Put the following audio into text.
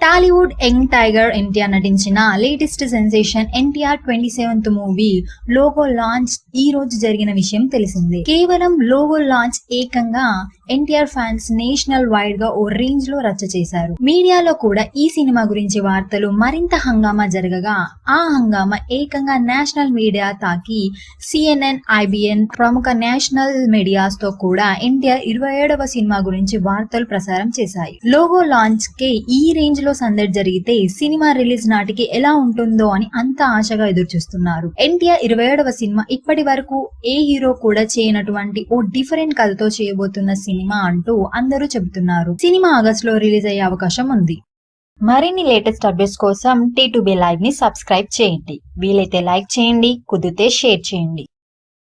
Tollywood young tiger NTR నటించిన latest sensation NTR twenty seventh movie logo launch ఈ రోజు జరిగిన విషయం తెలిసిందే. కేవలం లోగో లాంచ్ ఏకంగా ఎన్టీఆర్ ఫ్యాన్స్ నేషనల్ వైడ్గా ఓ రేంజ్లో రచ్చ చేశారు. మీడియాలో కూడా ఈ సినిమా గురించి వార్తలు మరింత హంగామా జరగగా ఆ హంగామా ఏకంగా నేషనల్ మీడియా తాకి సిఎన్ఎన్ ఐబిఎన్ ప్రముఖ నేషనల్ మీడియాస్తో కూడా ఎన్టీఆర్ ఇరవై ఏడవ సినిమా గురించి వార్తలు ప్రసారం చేశాయి. లోగో లాంచ్ కే ఈ రేంజ్లో సందడి జరిగితే సినిమా రిలీజ్ నాటికి ఎలా ఉంటుందో అని అంత ఆశగా ఎదురు చూస్తున్నారు ఎన్టీఆర్ ఇరవై ఏడవ సినిమా ఇప్పటి వరకు ఏ హీరో కూడా చేయనటువంటి ఓ డిఫరెంట్ కథతో చేయబోతున్న సినిమా అంటూ అందరూ చెబుతున్నారు. సినిమా ఆగస్ట్లో రిలీజ్ అయ్యే అవకాశం ఉంది. మరిన్ని లేటెస్ట్ అప్డేట్స్ కోసం టీ టు బి లైవ్ని సబ్స్క్రైబ్ చేయండి. వీలైతే లైక్ చేయండి కుదిరితే షేర్ చేయండి.